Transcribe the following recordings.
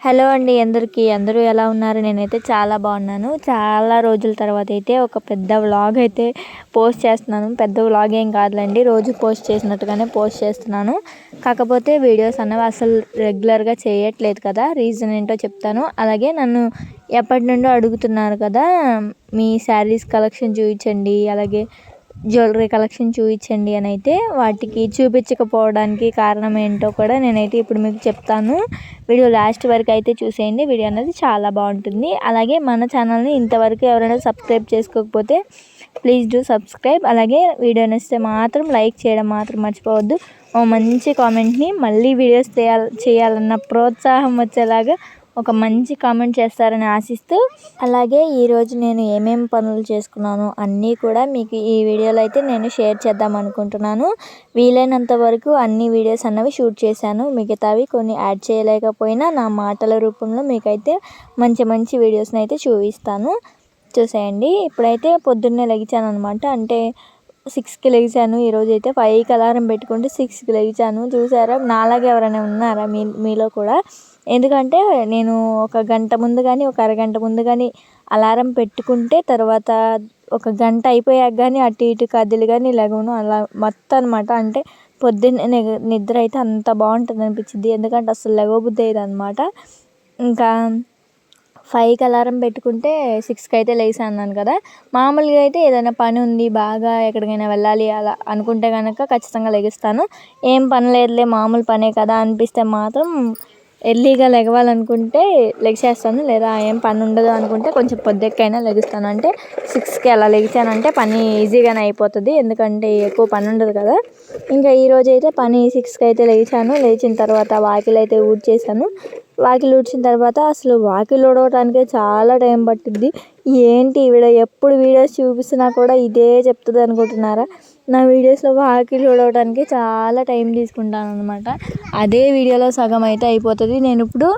Hello అండి అందరికీ. అందరూ ఎలా ఉన్నారు? నేనైతే చాలా బాగున్నాను. చాలా రోజుల తర్వాత అయితే ఒక పెద్ద వ్లాగ్ అయితే పోస్ట్ చేస్తున్నాను. పెద్ద వ్లాగ్ ఏం కాదులేండి. రోజు పోస్ట్ చేసినట్టుగానే పోస్ట్ చేస్తున్నాను. కాకపోతే వీడియోస్ అన్నవి అసలు రెగ్యులర్గా చేయట్లేదు కదా. రీజన్ ఏంటో చెప్తాను. అలాగే నన్ను ఎప్పటి నుండో అడుగుతున్నారు కదా మీ శారీస్ కలెక్షన్ చూపించండి. అలాగే జ్యువెలరీ కలెక్షన్ చూపించండి అని అయితే వాటికి చూపించకపోవడానికి కారణం ఏంటో కూడా నేనైతే ఇప్పుడు మీకు చెప్తాను. వీడియో లాస్ట్ వరకు అయితే చూసేయండి. వీడియో అనేది చాలా బాగుంటుంది. అలాగే మన ఛానల్ని ఇంతవరకు ఎవరైనా సబ్స్క్రైబ్ చేసుకోకపోతే ప్లీజ్ డూ సబ్స్క్రైబ్ అలాగే వీడియో నచ్చితే మాత్రం లైక్ చేయడం మాత్రం మర్చిపోవద్దు. ఓ మంచి కామెంట్ని మళ్ళీ వీడియోస్ చేయాలి చేయాలన్న ప్రోత్సాహం వచ్చేలాగా ఒక మంచి కామెంట్ చేస్తారని ఆశిస్తూ అలాగే ఈరోజు నేను ఏమేమి పనులు చేసుకున్నాను అన్నీ కూడా మీకు ఈ వీడియోలో అయితే నేను షేర్ చేద్దాం అనుకుంటున్నాను. వీలైనంత వరకు అన్ని వీడియోస్ అన్నవి షూట్ చేశాను. మిగతావి కొన్ని యాడ్ చేయలేకపోయినా నా మాటల రూపంలో మీకైతే మంచి మంచి వీడియోస్ని అయితే చూపిస్తాను. చూసేయండి. ఇప్పుడైతే పొద్దున్నే లెగిచాను అనమాట అంటే సిక్స్కి లెగిచాను. ఈరోజు అయితే ఫైవ్కి అలారం పెట్టుకుంటే సిక్స్కి లెగిచాను. చూసారా? నాలాగే ఎవరైనా ఉన్నారా మీ మీలో కూడా? ఎందుకంటే నేను ఒక గంట ముందు కానీ ఒక అరగంట ముందు కానీ అలారం పెట్టుకుంటే తర్వాత ఒక గంట అయిపోయాక కానీ అటు ఇటు కదిలి కానీ లెగవను. అలా మొత్తం అనమాట అంటే పొద్దున్నే నిద్ర అయితే అంత బాగుంటుంది అనిపించింది ఎందుకంటే అసలు లెగవబుద్ధి అయ్యేది అనమాట ఇంకా ఫైవ్కి అలారం పెట్టుకుంటే సిక్స్కి అయితే లేసాను అన్నాను కదా. మామూలుగా అయితే ఏదైనా పని ఉంది బాగా ఎక్కడికైనా వెళ్ళాలి అలా అనుకుంటే కనుక ఖచ్చితంగా లెగిస్తాను. ఏం పని లేదులే మామూలు పనే కదా అనిపిస్తే మాత్రం ఎర్లీగా లెగవాలనుకుంటే లెగిసేస్తాను లేదా ఏం పని ఉండదు అనుకుంటే కొంచెం పొద్దుకైనా లెగుస్తాను. అంటే సిక్స్కి అలా లెగిచానంటే పని ఈజీగానే అయిపోతుంది ఎందుకంటే ఎక్కువ పని ఉండదు కదా. ఇంకా ఈరోజు అయితే పని సిక్స్కి అయితే లేచాను లేచిన తర్వాత వాకిలు అయితే ఊడ్చేసాను వాకిలు ఊడ్చిన తర్వాత అసలు వాకిలు ఊడవటానికే చాలా టైం పట్టుద్ది. ఏంటి వీడ ఎప్పుడు వీడియోస్ చూపిస్తున్నా కూడా ఇదే చెప్తుంది అనుకుంటున్నారా? నా వీడియోస్లో వాకిలు ఊడవడానికి చాలా టైం తీసుకుంటాను అనమాట అదే వీడియోలో సగం అయితే అయిపోతుంది. నేను ఇప్పుడు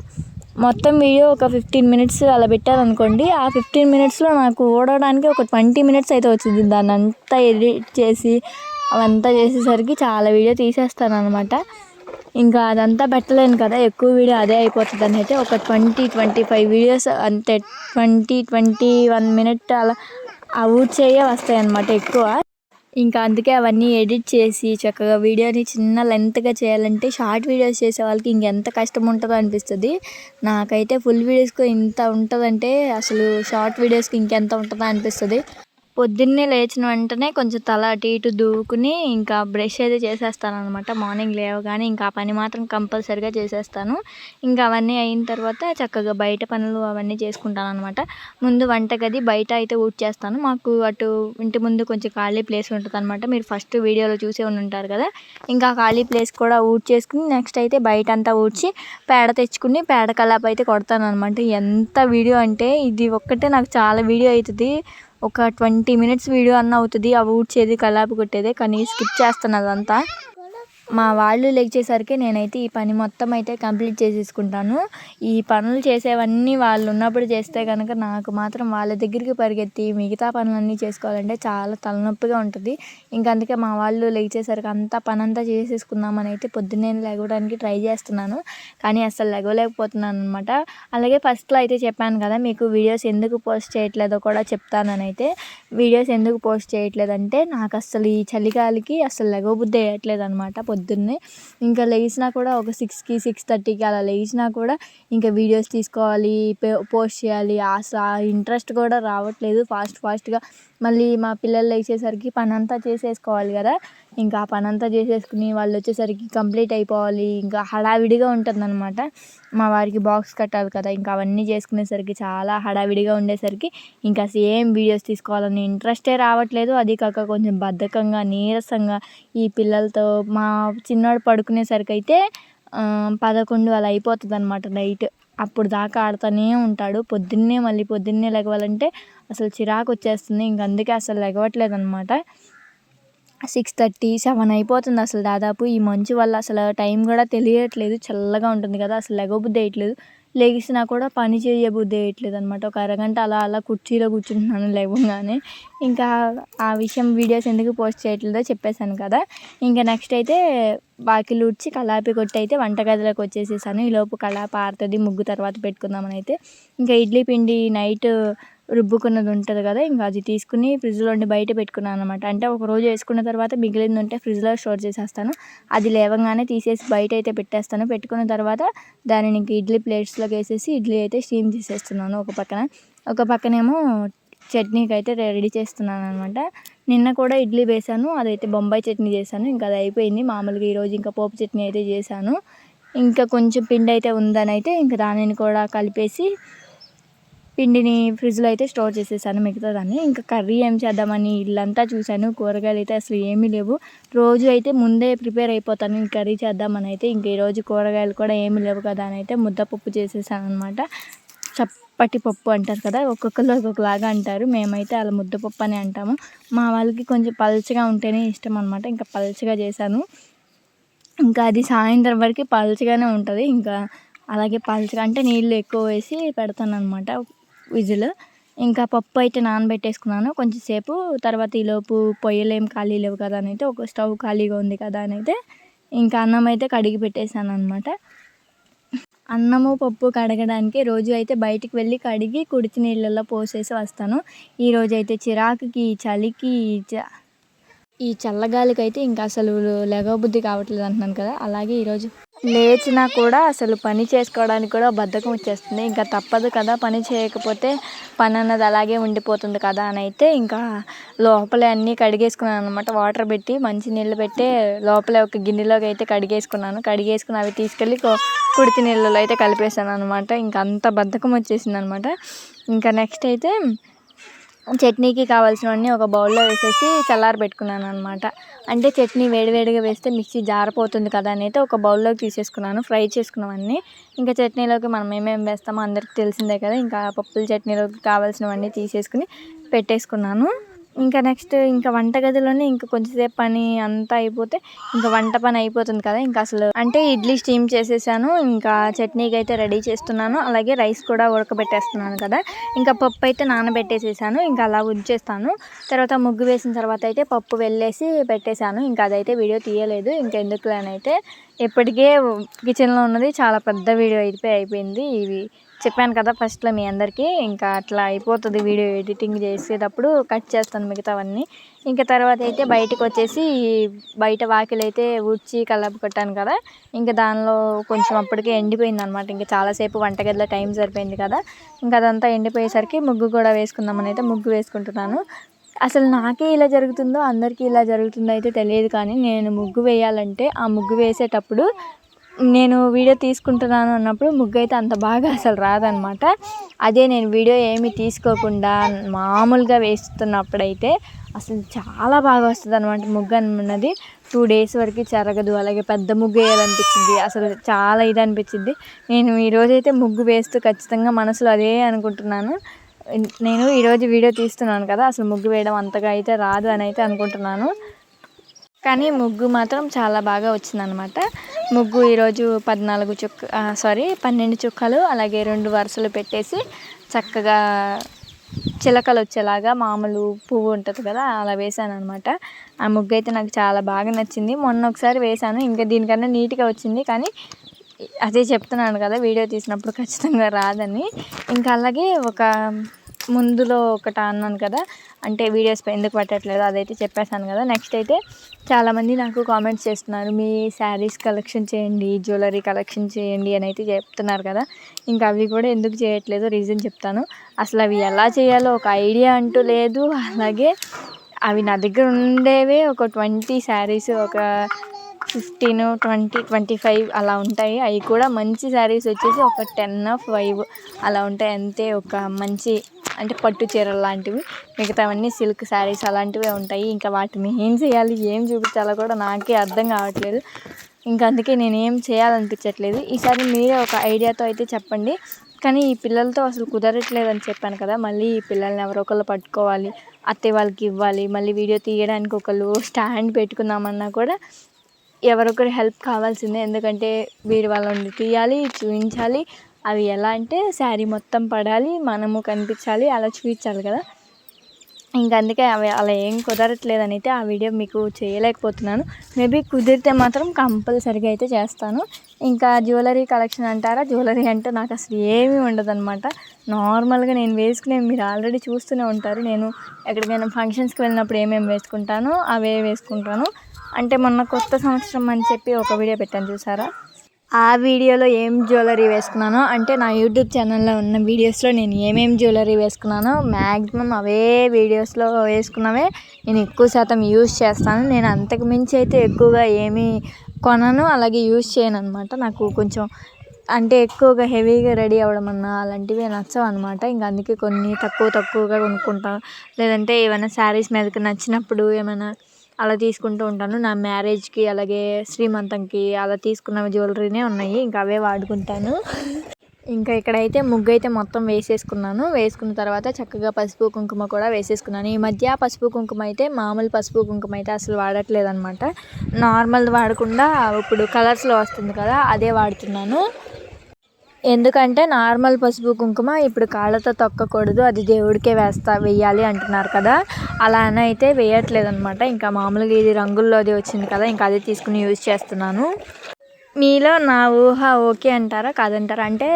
మొత్తం వీడియో ఒక ఫిఫ్టీన్ మినిట్స్ అలా పెట్టాను అనుకోండి. ఆ ఫిఫ్టీన్ మినిట్స్లో నాకు ఓడవడానికి ఒక ట్వంటీ మినిట్స్ అయితే వచ్చింది. దాన్ని అంతా ఎడిట్ చేసి అవంతా చేసేసరికి చాలా వీడియో తీసేస్తాను అనమాట ఇంకా అదంతా పెట్టలేను కదా. ఎక్కువ వీడియో అదే అయిపోతుంది అని అయితే ఒక ట్వంటీ ట్వంటీ ఫైవ్ వీడియోస్ అంతే. ట్వంటీ ట్వంటీ వన్ మినిట్ అలా అవుట్ చేయే వస్తాయి అన్నమాట ఎక్కువ. ఇంకా అందుకే అవన్నీ ఎడిట్ చేసి చక్కగా వీడియోని చిన్న లెంత్గా చేయాలంటే షార్ట్ వీడియోస్ చేసే వాళ్ళకి ఇంకెంత కష్టం ఉంటుందో అనిపిస్తుంది. నాకైతే ఫుల్ వీడియోస్కి ఇంత ఉంటుందంటే అసలు షార్ట్ వీడియోస్కి ఇంకెంత ఉంటుందో అనిపిస్తుంది. పొద్దున్నే లేచిన వెంటనే కొంచెం తల అటు ఇటు దూకుని ఇంకా బ్రష్ అయితే చేసేస్తాను అనమాట మార్నింగ్ లేవగానే ఇంకా ఆ పని మాత్రం కంపల్సరిగా చేసేస్తాను. ఇంకా అవన్నీ అయిన తర్వాత చక్కగా బయట పనులు అవన్నీ చేసుకుంటాను అనమాట ముందు వంటగది బయట అయితే ఊడ్చేస్తాను. మాకు అటు ఇంటి ముందు కొంచెం ఖాళీ ప్లేస్ ఉంటుంది అనమాట మీరు ఫస్ట్ వీడియోలో చూసే ఉంటారు కదా. ఇంకా ఖాళీ ప్లేస్ కూడా ఊడ్చేసుకుని నెక్స్ట్ అయితే బయట అంతా ఊడ్చి పేడ తెచ్చుకుని పేడ కలాప అయితే కొడతాను అనమాట ఎంత వీడియో అంటే ఇది ఒక్కటే నాకు చాలా వీడియో అవుతుంది. ఒక ట్వంటీ మినిట్స్ వీడియో అన్న అవుతుంది. ఆ ఊడ్చేది కల్లాపి కొట్టేది. కానీ స్కిప్ చేస్తాను అదంతా మా వాళ్ళు లేచేసరికి నేనైతే ఈ పని మొత్తం అయితే కంప్లీట్ చేసేసుకుంటాను. ఈ పనులు చేసేవన్నీ వాళ్ళు ఉన్నప్పుడు చేస్తే కనుక నాకు మాత్రం వాళ్ళ దగ్గరికి పరిగెత్తి మిగతా పనులన్నీ చేసుకోవాలంటే చాలా తలనొప్పిగా ఉంటుంది. ఇంకా అందుకే మా వాళ్ళు లేచేసరికి అంతా పని అంతా చేసేసుకుందామని అయితే పొద్దున్నే లెగవడానికి ట్రై చేస్తున్నాను. కానీ అసలు లెగవలేకపోతున్నాను అనమాట అలాగే ఫస్ట్లో అయితే చెప్పాను కదా మీకు వీడియోస్ ఎందుకు పోస్ట్ చేయట్లేదో కూడా చెప్తానని అయితే. వీడియోస్ ఎందుకు పోస్ట్ చేయట్లేదంటే నాకు అసలు ఈ చలికాలకి అసలు లెగవబుద్ధి వేయట్లేదు అనమాట పొద్దున్నే. ఇంకా లేచినా కూడా ఒక సిక్స్కి సిక్స్ థర్టీకి అలా లేచినా కూడా ఇంకా వీడియోస్ తీసుకోవాలి పోస్ట్ చేయాలి. ఆ ఇంట్రెస్ట్ కూడా రావట్లేదు. ఫాస్ట్ ఫాస్ట్గా మళ్ళీ మా పిల్లలు లేచేసరికి పని అంతా చేసేసుకోవాలి కదా. ఇంకా ఆ పని అంతా చేసేసుకుని వాళ్ళు వచ్చేసరికి కంప్లీట్ అయిపోవాలి. ఇంకా హడావిడిగా ఉంటుందన్నమాట. మా వారికి బాక్స్ కట్టాలి కదా. ఇంకా అవన్నీ చేసుకునేసరికి చాలా హడావిడిగా ఉండేసరికి ఇంకా సేమ్ వీడియోస్ తీసుకోవాలని ఇంట్రెస్టే రావట్లేదు. అది కాక కొంచెం బద్ధకంగా నీరసంగా ఈ పిల్లలతో మా చిన్నోడు పడుకునేసరికి అయితే పదకొండు అలా అయిపోతుంది అనమాట నైట్. అప్పుడు దాకా ఆడుతూనే ఉంటాడు. పొద్దున్నే మళ్ళీ పొద్దున్నే లెగవాలంటే అసలు చిరాకు వచ్చేస్తుంది. ఇంక అందుకే అసలు లెగవట్లేదు అనమాట సిక్స్ థర్టీ సెవెన్ అయిపోతుంది అసలు దాదాపు. ఈ మంచు వల్ల అసలు టైం కూడా తెలియట్లేదు. చల్లగా ఉంటుంది కదా అసలు లెగబుద్ధి వేయట్లేదు లెగిసినా కూడా పని చేయబుద్ధి వేయట్లేదు అనమాట ఒక అరగంట అలా అలా కుర్చీలో కూర్చుంటున్నాను లేవగానే. ఇంకా ఆ విషయం వీడియోస్ ఎందుకు పోస్ట్ చేయట్లేదో చెప్పేశాను కదా. ఇంకా నెక్స్ట్ అయితే వాకిలు ఊడ్చి కలాపి కొట్టి అయితే వంటగదిలోకి వచ్చేసేసాను. ఈలోపు కలాపి ఆరుతుంది ముగ్గు తర్వాత పెట్టుకుందామని అయితే. ఇంకా ఇడ్లీ పిండి నైట్ రుబ్బుకున్నది ఉంటుంది కదా ఇంకా అది తీసుకుని ఫ్రిడ్జ్లో ఉండి బయట పెట్టుకున్నాను అనమాట అంటే ఒక రోజు వేసుకున్న తర్వాత మిగిలింది ఉంటే ఫ్రిడ్జ్లో స్టోర్ చేసేస్తాను. అది లేవగానే తీసేసి బయట అయితే పెట్టేస్తాను. పెట్టుకున్న తర్వాత దానిని ఇడ్లీ ప్లేట్స్లోకి వేసేసి ఇడ్లీ అయితే స్టీమ్ చేసేస్తున్నాను ఒక పక్కన. ఒక పక్కనేమో చట్నీకి అయితే రెడీ చేస్తున్నాను అనమాట నిన్న కూడా ఇడ్లీ వేసాను అదైతే బొంబాయి చట్నీ చేశాను. ఇంకా అది అయిపోయింది. మామూలుగా ఈరోజు ఇంకా పోపు చట్నీ అయితే చేశాను. ఇంకా కొంచెం పిండి అయితే ఉందని అయితే ఇంకా దానిని కూడా కలిపేసి పిండిని ఫ్రిడ్జ్లో అయితే స్టోర్ చేసేసాను మిగతా దాన్ని ఇంకా కర్రీ ఏం చేద్దామని ఇల్లంతా చూశాను. కూరగాయలు అయితే అసలు ఏమీ లేవు. రోజు అయితే ముందే ప్రిపేర్ అయిపోతాను. ఈ కర్రీ చేద్దామని అయితే ఇంక ఈరోజు కూరగాయలు కూడా ఏమీ లేవు కదా అని అయితే ముద్దపప్పు చేసేసాను అనమాట చప్పటి పప్పు అంటారు కదా ఒక్కొక్కరు ఒక్కొక్కలాగా అంటారు. మేమైతే అలా ముద్దపప్పు అని అంటాము. మా వాళ్ళకి కొంచెం పల్చగా ఉంటేనే ఇష్టం అనమాట ఇంకా పల్చగా చేశాను. ఇంకా అది సాయంత్రం వరకు పల్చగానే ఉంటుంది. ఇంకా అలాగే పల్చగా అంటే నీళ్ళు ఎక్కువ వేసి పెడతాను అనమాట విజిల్. ఇంకా పప్పు అయితే నానబెట్టేసుకున్నాను. కొంచెం సేపు. తర్వాత ఈలోపు పొయ్యలేం ఖాళీ లేవు కదా అని అయితే ఒక స్టవ్ ఖాళీగా ఉంది కదా అని అయితే ఇంకా అన్నం అయితే కడిగి పెట్టేశాను అనమాట అన్నము పప్పు కడగడానికి రోజు అయితే బయటికి వెళ్ళి కడిగి కుడితి నీళ్ళల్లో పోసేసి వస్తాను. ఈరోజు అయితే చిరాకుకి చలికి ఈ చల్లగాలికి అయితే ఇంకా అసలు లెగబుద్ధి కావట్లేదు అంటున్నాను కదా. అలాగే ఈరోజు లేచినా కూడా అసలు పని చేసుకోవడానికి కూడా బద్ధకం వచ్చేస్తుంది. ఇంకా తప్పదు కదా పని చేయకపోతే పని అన్నది అలాగే ఉండిపోతుంది కదా అని అయితే ఇంకా లోపలే అన్నీ కడిగేసుకున్నాను అనమాట వాటర్ పెట్టి మంచి నీళ్ళు పెట్టి లోపలే ఒక గిన్నెలోకి అయితే కడిగేసుకున్నాను. కడిగేసుకుని అవి తీసుకెళ్ళి కుడితి నీళ్ళలో అయితే కలిపేసాను అనమాట ఇంకా అంత బద్ధకం వచ్చేసింది అనమాట ఇంకా నెక్స్ట్ అయితే చట్నీకి కావాల్సినవన్నీ ఒక బౌల్లో వేసేసి చల్లారి పెట్టుకున్నాను అనమాట అంటే చట్నీ వేడివేడిగా వేస్తే మిక్సీ జారిపోతుంది కదా అని అయితే ఒక బౌల్లోకి తీసేసుకున్నాను ఫ్రై చేసుకున్నవన్నీ. ఇంకా చట్నీలోకి మనం ఏమేమి వేస్తామో అందరికి తెలిసిందే కదా ఇంకా పప్పుల చట్నీలోకి కావాల్సినవన్నీ తీసేసుకుని పెట్టేసుకున్నాను. ఇంకా నెక్స్ట్ ఇంకా వంటగదిలోనే ఇంకా కొంచెంసేపు పని అంతా అయిపోతే ఇంకా వంట పని అయిపోతుంది కదా. ఇంకా అసలు అంటే ఇడ్లీ స్టీమ్ చేసేసాను ఇంకా చట్నీకి అయితే రెడీ చేస్తున్నాను అలాగే రైస్ కూడా ఉడకబెట్టేస్తున్నాను కదా. ఇంకా పప్పు అయితే నానబెట్టేసేసాను ఇంకా అలా ఉంచేస్తాను. తర్వాత ముగ్గు వేసిన తర్వాత అయితే పప్పు వెళ్ళేసి పెట్టేశాను ఇంకా అదైతే వీడియో తీయలేదు ఇంకా అయితే. ఇప్పటికే కిచెన్లో ఉన్నది చాలా పెద్ద వీడియో అయిపోయి అయిపోయింది ఇవి చెప్పాను కదా ఫస్ట్లో మీ అందరికీ. ఇంకా అట్లా అయిపోతుంది వీడియో ఎడిటింగ్ చేసేటప్పుడు కట్ చేస్తాను మిగతావన్నీ. ఇంకా తర్వాత అయితే బయటకు వచ్చేసి బయట వాకిలు అయితే ఊడ్చి కలప కొట్టాను కదా. ఇంకా దానిలో కొంచెం అప్పటికే ఎండిపోయింది అనమాట ఇంకా చాలాసేపు వంటగదిలో టైం సరిపోయింది కదా. ఇంకా అదంతా ఎండిపోయేసరికి ముగ్గు కూడా వేసుకుందామని అయితే ముగ్గు వేసుకుంటున్నాను. అసలు నాకే ఇలా జరుగుతుందో అందరికీ ఇలా జరుగుతుందో అయితే తెలియదు కానీ నేను ముగ్గు వేయాలంటే ఆ ముగ్గు వేసేటప్పుడు నేను వీడియో తీసుకుంటున్నాను అన్నప్పుడు ముగ్గు అయితే అంత బాగా అసలు రాదనమాట. అదే నేను వీడియో ఏమి తీసుకోకుండా మామూలుగా వేస్తున్నప్పుడైతే అసలు చాలా బాగా వస్తుంది అనమాట ముగ్గు అన్నది. టూ డేస్ వరకు చెరగదు అలాగే పెద్ద ముగ్గు వేయాలనిపించింది. అసలు చాలా ఇది అనిపించింది. నేను ఈరోజైతే ముగ్గు వేస్తూ ఖచ్చితంగా మనసులో అదే అనుకుంటున్నాను. నేను ఈరోజు వీడియో తీస్తున్నాను కదా అసలు ముగ్గు వేయడం అంతగా అయితే రాదు అని అయితే అనుకుంటున్నాను. కానీ ముగ్గు మాత్రం చాలా బాగా వచ్చిందనమాట ముగ్గు ఈరోజు పద్నాలుగు చుక్క సారీ పన్నెండు చుక్కలు అలాగే రెండు వరుసలు పెట్టేసి చక్కగా చిలకలు వచ్చేలాగా మామూలు పువ్వు ఉంటుంది కదా అలా వేసాను అనమాట ఆ ముగ్గు అయితే నాకు చాలా బాగా నచ్చింది. మొన్న ఒకసారి వేసాను ఇంకా దీనికన్నా నీట్గా వచ్చింది కానీ అదే చెప్తున్నాను కదా వీడియో తీసినప్పుడు ఖచ్చితంగా రాదని. ఇంకా అలాగే ఒక ముందులో ఒకటి అన్నాను కదా అంటే వీడియోస్ ఎందుకు పెట్టట్లేదు అదైతే చెప్పేశాను కదా. నెక్స్ట్ అయితే చాలామంది నాకు కామెంట్స్ చేస్తున్నారు మీ శారీస్ కలెక్షన్ చేయండి జ్యువెలరీ కలెక్షన్ చేయండి అని అయితే చెప్తున్నారు కదా. ఇంకా అవి కూడా ఎందుకు చేయట్లేదు రీజన్ చెప్తాను. అసలు అవి ఎలా చేయాలో ఒక ఐడియా అంటూ లేదు. అలాగే అవి నా దగ్గర ఉండేవే ఒక ట్వంటీ శారీస్ ఒక ఫిఫ్టీన్ ట్వంటీ ట్వంటీ ఫైవ్ అలా ఉంటాయి. అవి కూడా మంచి శారీస్ వచ్చేసి ఒక టెన్ ఫైవ్ అలా ఉంటాయి. అంతే ఒక మంచి అంటే పట్టు చీరలు లాంటివి మిగతావన్నీ సిల్క్ శారీస్ అలాంటివే ఉంటాయి. ఇంకా వాటిని ఏం చేయాలి ఏం చూపించాలో కూడా నాకే అర్థం కావట్లేదు. ఇంకా అందుకే నేను ఏం చేయాలనిపించట్లేదు. ఈసారి మీరే ఒక ఐడియాతో అయితే చెప్పండి. కానీ ఈ పిల్లలతో అసలు కుదరట్లేదు అని చెప్పాను కదా. మళ్ళీ ఈ పిల్లల్ని ఎవరో ఒకళ్ళు పట్టుకోవాలి అత్తయ్య వాళ్ళకి ఇవ్వాలి మళ్ళీ వీడియో తీయడానికి ఒకళ్ళు స్టాండ్ పెట్టుకుందామన్నా కూడా ఎవరొకరి హెల్ప్ కావాల్సిందే. ఎందుకంటే వీడి వాళ్ళని తీయాలి చూపించాలి అవి ఎలా అంటే శారీ మొత్తం పడాలి మనము కనిపించాలి అలా చూపించాలి కదా. ఇంక అందుకే అవి అలా ఏం కుదరట్లేదని అయితే ఆ వీడియో మీకు చేయలేకపోతున్నాను. మేబీ కుదిరితే మాత్రం కంపల్సరీగా అయితే చేస్తాను. ఇంకా జ్యువెలరీ కలెక్షన్ అంటారా? జ్యువెలరీ అంటే నాకు అసలు ఏమీ ఉండదన్నమాట. నార్మల్గా నేను వేసుకునే మీరు ఆల్రెడీ చూస్తూనే ఉంటారు. నేను ఎక్కడికైనా ఫంక్షన్స్కి వెళ్ళినప్పుడు ఏమేమి వేసుకుంటానో అవే వేసుకుంటాను. అంటే మొన్న కొత్త సంవత్సరం అని చెప్పి ఒక వీడియో పెట్టాను చూసారా? ఆ వీడియోలో ఏం జ్యువెలరీ వేసుకున్నానో అంటే నా యూట్యూబ్ ఛానల్లో ఉన్న వీడియోస్లో నేను ఏమేమి జ్యువెలరీ వేసుకున్నానో మ్యాక్సిమం అవే వీడియోస్లో వేసుకున్నవే నేను ఎక్కువ శాతం యూజ్ చేస్తాను. నేను అంతకు మించి అయితే ఎక్కువగా ఏమీ కొనను అలాగే యూజ్ చేయను అనమాట నాకు కొంచెం అంటే ఎక్కువగా హెవీగా రెడీ అవ్వడం అన్నా అలాంటివి నచ్చవు అనమాట ఇంకా అందుకే కొన్ని తక్కువ తక్కువగా కొనుక్కుంటాను లేదంటే ఏమైనా శారీస్ మీదకి నచ్చినప్పుడు ఏమైనా అలా తీసుకుంటూ ఉంటాను. నా మ్యారేజ్కి అలాగే శ్రీమంతంకి అలా తీసుకున్న జ్యువెలరీనే ఉన్నాయి. ఇంకా అవే వాడుకుంటాను. ఇంకా ఇక్కడైతే ముగ్గు అయితే మొత్తం వేసేసుకున్నాను. వేసుకున్న తర్వాత చక్కగా పసుపు కుంకుమ కూడా వేసేసుకున్నాను. ఈ మధ్య పసుపు కుంకుమ అయితే మామూలు పసుపు కుంకుమ అయితే అసలు వాడట్లేదు అనమాట నార్మల్ వాడకుండా ఇప్పుడు కలర్స్లో వస్తుంది కదా అదే వాడుతున్నాను. ఎందుకంటే నార్మల్ పసుపు కుంకుమ ఇప్పుడు కాళ్ళతో తొక్కకూడదు అది దేవుడికే వేస్తా వేయాలి అంటున్నారు కదా. అలా అని అయితే వేయట్లేదు అనమాట ఇంకా మామూలుగా ఇది రంగుల్లోది వచ్చింది కదా ఇంకా అది తీసుకుని యూజ్ చేస్తున్నాను. మీలో నా ఊహ ఓకే అంటారా కాదంటారా? అంటే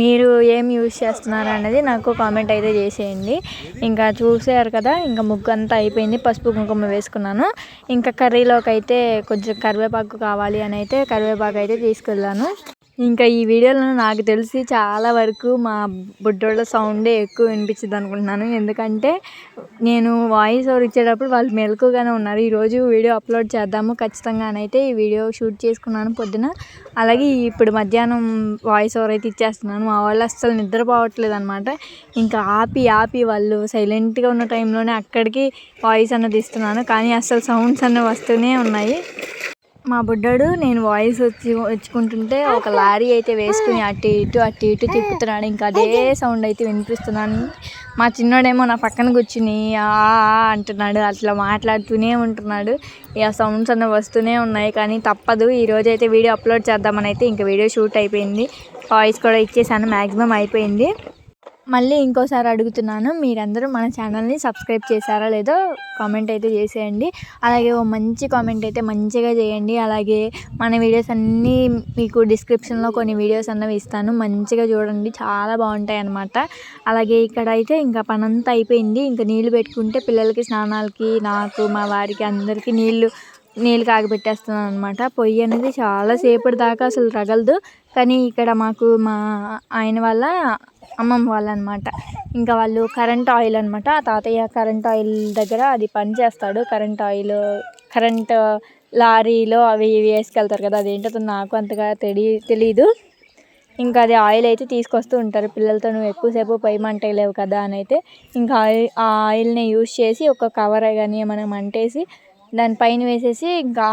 మీరు ఏం యూజ్ చేస్తున్నారు అనేది నాకు కామెంట్ అయితే చేసేయండి. ఇంకా చూసారు కదా ఇంకా ముగ్గు అంతా అయిపోయింది పసుపు కుంకుమ వేసుకున్నాను. ఇంకా కర్రీలోకి అయితే కొంచెం కరివేపాకు కావాలి అని అయితే కరివేపాకు అయితే తీసుకెళ్ళాను. ఇంకా ఈ వీడియోలో నాకు తెలిసి చాలా వరకు మా బుడ్డోళ్ళ సౌండే ఎక్కువ వినిపించింది అనుకుంటున్నాను. ఎందుకంటే నేను వాయిస్ ఓవర్ ఇచ్చేటప్పుడు వాళ్ళు మెలకుగానే ఉన్నారు. ఈరోజు వీడియో అప్లోడ్ చేద్దాము. ఖచ్చితంగానైతే ఈ వీడియో షూట్ చేసుకున్నాను పొద్దున. అలాగే ఇప్పుడు మధ్యాహ్నం వాయిస్ ఓవర్ అయితే ఇచ్చేస్తున్నాను. మా వాళ్ళు అస్సలు నిద్రపోవట్లేదు అనమాట ఇంకా ఆపి ఆపి వాళ్ళు సైలెంట్గా ఉన్న టైంలోనే అక్కడికి వాయిస్ అన్నది ఇస్తున్నాను. కానీ అస్సలు సౌండ్స్ అన్నీ వస్తూనే ఉన్నాయి. మా బుడ్డాడు నేను వాయిస్ వచ్చి వచ్చుకుంటుంటే ఒక లారీ అయితే వేసుకుని అటు ఇటు అటు ఇటు తిప్పుతున్నాడు. ఇంకా అదే సౌండ్ అయితే వినిపిస్తున్నాను. మా చిన్నోడేమో నా పక్కన కూర్చుని ఆ అంటున్నాడు. అట్లా మాట్లాడుతూనే ఉంటున్నాడు. ఇక సౌండ్స్ అన్న వస్తూనే ఉన్నాయి. కానీ తప్పదు. ఈరోజు అయితే వీడియో అప్లోడ్ చేద్దామని అయితే ఇంకా వీడియో షూట్ అయిపోయింది. వాయిస్ కూడా ఇచ్చేసాను. మ్యాక్సిమం అయిపోయింది. మళ్ళీ ఇంకోసారి అడుగుతున్నాను మీరందరూ మన ఛానల్ని సబ్స్క్రైబ్ చేశారా లేదో కామెంట్ అయితే చేసేయండి. అలాగే ఓ మంచి కామెంట్ అయితే మంచిగా చేయండి. అలాగే మన వీడియోస్ అన్నీ మీకు డిస్క్రిప్షన్లో కొన్ని వీడియోస్ అన్నవి ఇస్తాను. మంచిగా చూడండి చాలా బాగుంటాయి అన్నమాట అలాగే ఇక్కడ అయితే ఇంకా పనంతా అయిపోయింది. ఇంకా నీళ్ళు పెట్టుకుంటే పిల్లలకి స్నానాలకి నాకు మా వారికి అందరికీ నీళ్ళు నీళ్ళు కాగబెట్టేస్తున్నాను అనమాట పొయ్యి అనేది చాలాసేపటి దాకా అసలు రగలదు. కానీ ఇక్కడ మాకు మా ఆయన వాళ్ళ అమ్మమ్మ వాళ్ళు అనమాట ఇంకా వాళ్ళు కరెంట్ ఆయిల్ అనమాట ఆ తాతయ్య కరెంట్ ఆయిల్ దగ్గర అది పని చేస్తాడు. కరెంట్ ఆయిల్ కరెంట్ లారీలో అవి ఇవి వేసుకెళ్తారు కదా అదేంటో నాకు అంతగా తెలి తెలియదు ఇంకా అది ఆయిల్ అయితే తీసుకొస్తూ ఉంటారు. పిల్లలతో నువ్వు ఎక్కువసేపు పొయ్యి మంటలేవు కదా అని అయితే ఇంకా ఆయిల్ ఆ ఆయిల్ని యూజ్ చేసి ఒక కవర్ కానీ మనం మంటేసి దాని పైన వేసేసి ఇంకా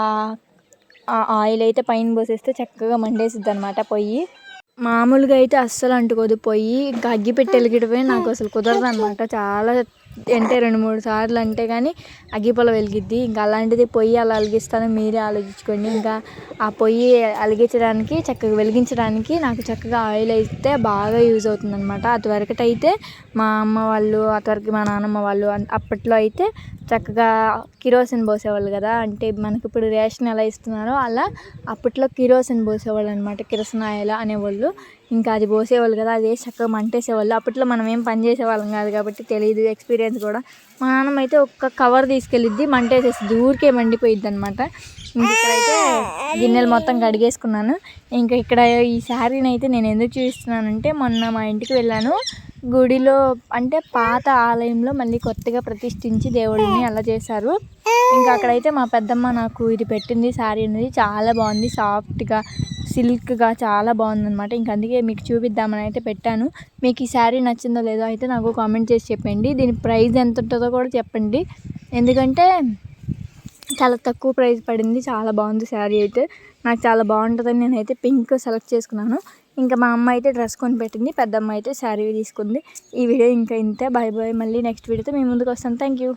ఆ ఆయిల్ అయితే పైన పోసేస్తే చక్కగా మండేసిద్ది అనమాట పొయ్యి. మామూలుగా అయితే అస్సలు అంటుకోదు. పొయ్యి ఇంకా అగ్గిపెట్టి వెలిగిడమే నాకు అసలు కుదరదు అనమాట చాలా అంటే రెండు మూడు సార్లు అంటే కానీ అగ్గిపొల వెలిగిద్ది. ఇంకా అలాంటిది పొయ్యి అలా వెలిగిస్తాను మీరే ఆలోచించుకోండి. ఇంకా ఆ పొయ్యి వెలిగించడానికి చక్కగా వెలిగించడానికి నాకు చక్కగా ఆయిల్ అయితే బాగా యూజ్ అవుతుంది అనమాట అటువరకటి అయితే మా అమ్మ వాళ్ళు అటువరకు మా నాన్నమ్మ వాళ్ళు అప్పట్లో అయితే చక్కగా కిరోసిన్ పోసేవాళ్ళు కదా. అంటే మనకి ఇప్పుడు రేషన్ ఎలా ఇస్తున్నారో అలా అప్పట్లో కిరోసిన్ పోసేవాళ్ళు అనమాట కిరసన ఆయిల్ అనేవాళ్ళు. ఇంకా అది పోసేవాళ్ళు కదా అది చక్కగా మంటేసేవాళ్ళు. అప్పట్లో మనం ఏం పని చేసేవాళ్ళం కాదు కాబట్టి తెలియదు ఎక్స్పీరియన్స్ కూడా. మా నాన్నమ్మ అయితే ఒక్క కవర్ తీసుకెళ్ళిద్ది మంటేసేసి ఊరికే మండిపోయిద్ది అనమాట ఇంక ఇక్కడైతే గిన్నెలు మొత్తం కడిగేసుకున్నాను. ఇంకా ఇక్కడ ఈ శారీని అయితే నేను ఎందుకు చూపిస్తున్నానంటే మొన్న మా ఇంటికి వెళ్ళాను. గుడిలో అంటే పాత ఆలయంలో మళ్ళీ కొత్తగా ప్రతిష్ఠించి దేవుడిని అలా చేశారు. ఇంకా అక్కడైతే మా పెద్దమ్మ నాకు ఇది పెట్టింది శారీ అనేది చాలా బాగుంది సాఫ్ట్గా సిల్క్గా చాలా బాగుందన్నమాట. ఇంక అందుకే మీకు చూపిద్దామని అయితే పెట్టాను. మీకు ఈ శారీ నచ్చిందో లేదో అయితే నాకు కామెంట్ చేసి చెప్పండి. దీని ప్రైస్ ఎంత ఉంటుందో కూడా చెప్పండి. ఎందుకంటే చాలా తక్కువ ప్రైస్ పడింది. చాలా బాగుంది శారీ అయితే. నాకు చాలా బాగుంటుందని నేనైతే పింక్ సెలెక్ట్ చేసుకున్నాను. ఇంకా మా అమ్మ అయితే డ్రెస్ కొని పెట్టింది. పెద్దమ్మ అయితే శారీ తీసుకుంది. ఈ వీడియో ఇంకా ఇంతే. Bye bye. మళ్ళీ నెక్స్ట్ వీడియోతో మేము ముందుకు వస్తాను. Thank you